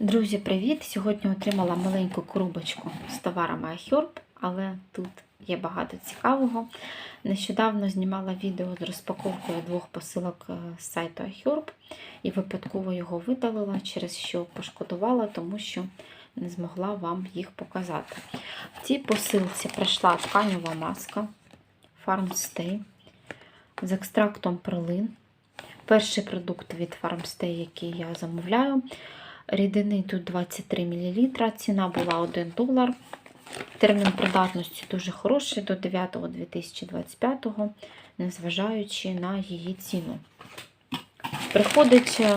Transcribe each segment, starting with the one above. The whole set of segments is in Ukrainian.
Друзі, привіт! Сьогодні отримала маленьку коробочку з товарами iHerb, але тут є багато цікавого. Нещодавно знімала відео з розпаковкою двох посилок е, з сайту iHerb і випадково його видалила, через що пошкодувала, тому що не змогла вам їх показати. В цій посилці прийшла тканева маска Farmstay з екстрактом пролин. Перший продукт від Farmstay, який я замовляю. Рідини тут 23 мл, ціна була 1 долар. Термін придатності дуже хороший до 9.2025, незважаючи на її ціну. Приходить е,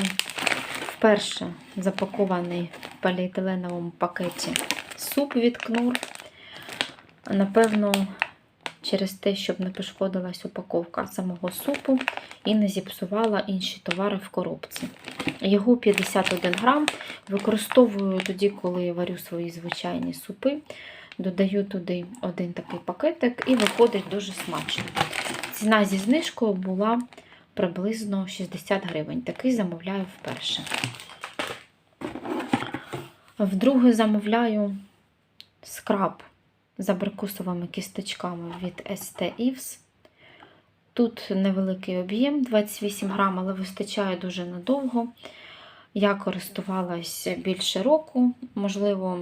вперше запакований в поліетиленовому пакеті суп від кнур. Напевно, через те, щоб не пошкодилась упаковка самого супу і не зіпсувала інші товари в коробці. Його 51 грам. Використовую тоді, коли варю свої звичайні супи. Додаю туди один такий пакетик і виходить дуже смачно. Ціна зі знижкою була приблизно 60 гривень. Такий замовляю вперше. Вдруге замовляю скраб з абрикосовими кісточками від ST Ives. Тут невеликий об'єм 28 грам, але вистачає дуже надовго. Я користувалась більше року, можливо,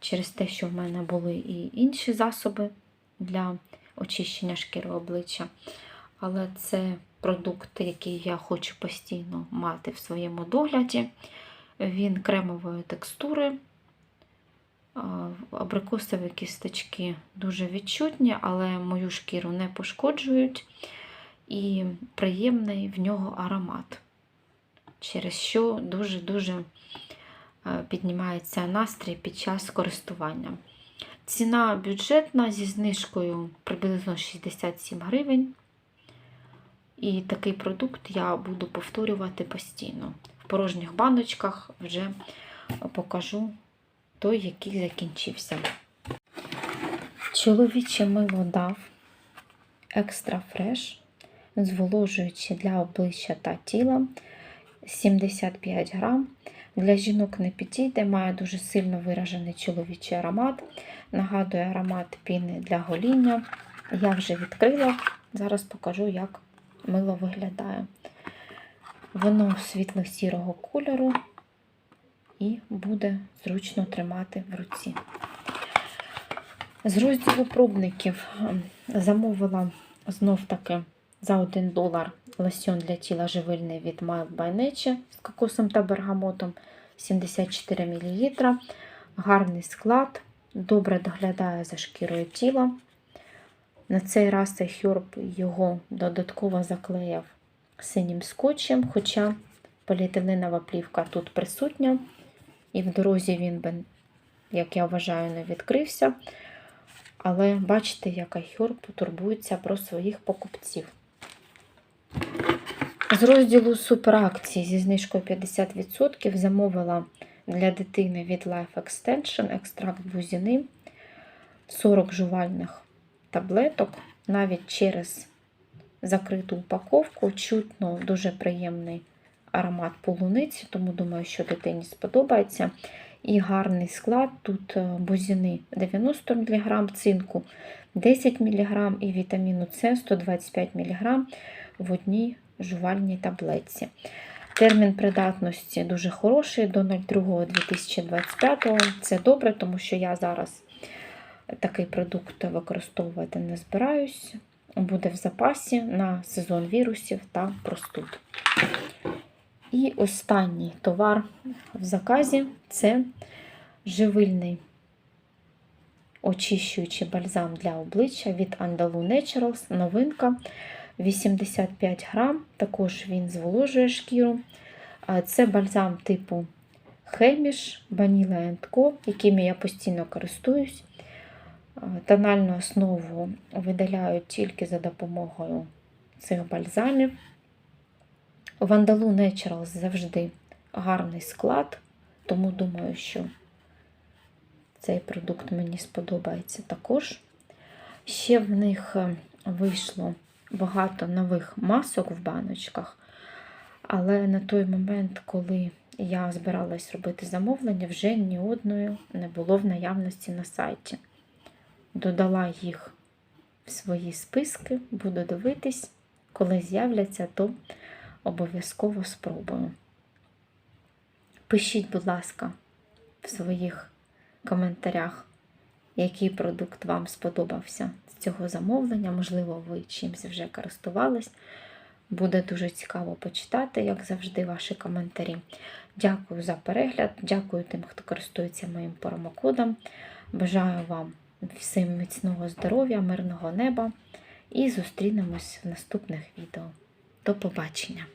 через те, що в мене були і інші засоби для очищення шкіри обличчя. Але це продукт, який я хочу постійно мати в своєму догляді. Він кремової текстури. Абрикосові кісточки дуже відчутні, але мою шкіру не пошкоджують, і приємний в нього аромат, через що дуже-дуже піднімається настрій під час користування. Ціна бюджетна зі знижкою приблизно 67 гривень. І такий продукт я буду повторювати постійно. В порожніх баночках вже покажу той, який закінчився. Чоловіче мило дав екстра фреш, зволожуючи для обличчя та тіла 75 грам. Для жінок не підійде, має дуже сильно виражений чоловічий аромат. Нагадує аромат піни для гоління. Я вже відкрила, зараз покажу, як мило виглядає. Воно світло-сірого кольору і буде зручно тримати в руці. З розділу пробників замовила знов-таки за 1 долар лосьон для тіла живильний від Mild by Nature з кокосом та бергамотом 74 мл. Гарний склад, добре доглядає за шкірою тіла. На цей раз хьорб його додатково заклеяв синім скотчем, хоча поліетиленова плівка тут присутня. І в дорозі він би, як я вважаю, не відкрився. Але бачите, як Айхьор потурбується про своїх покупців. З розділу суперакції зі знижкою 50% замовила для дитини від Life Extension екстракт бузіни 40 жувальних таблеток, навіть через закриту упаковку, чутно дуже приємний аромат полуниці, тому думаю, що дитині сподобається. І гарний склад. Тут бузіни 90 мг, цинку 10 мг і вітаміну С 125 мг в одній жувальній таблетці. Термін придатності дуже хороший до 02.2025. Це добре, тому що я зараз такий продукт використовувати не збираюсь. Буде в запасі на сезон вірусів та простуд. І останній товар в заказі це живильний очищуючий бальзам для обличчя від Andalou Naturals. Новинка 85 грам. Також він зволожує шкіру. Це бальзам типу Хеміш, Vanilla Co, якими я постійно користуюсь. Тональну основу видаляють тільки за допомогою цих бальзамів. В Andalou завжди гарний склад, тому думаю, що цей продукт мені сподобається також. Ще в них вийшло багато нових масок в баночках, але на той момент, коли я збиралась робити замовлення, вже ні одної не було в наявності на сайті. Додала їх в свої списки, буду дивитись, коли з'являться, то обов'язково спробую. Пишіть, будь ласка, в своїх коментарях, який продукт вам сподобався з цього замовлення. Можливо, ви чимось вже користувались. Буде дуже цікаво почитати, як завжди, ваші коментарі. Дякую за перегляд, дякую тим, хто користується моїм промокодом. Бажаю вам всім міцного здоров'я, мирного неба і зустрінемось в наступних відео. До побачення!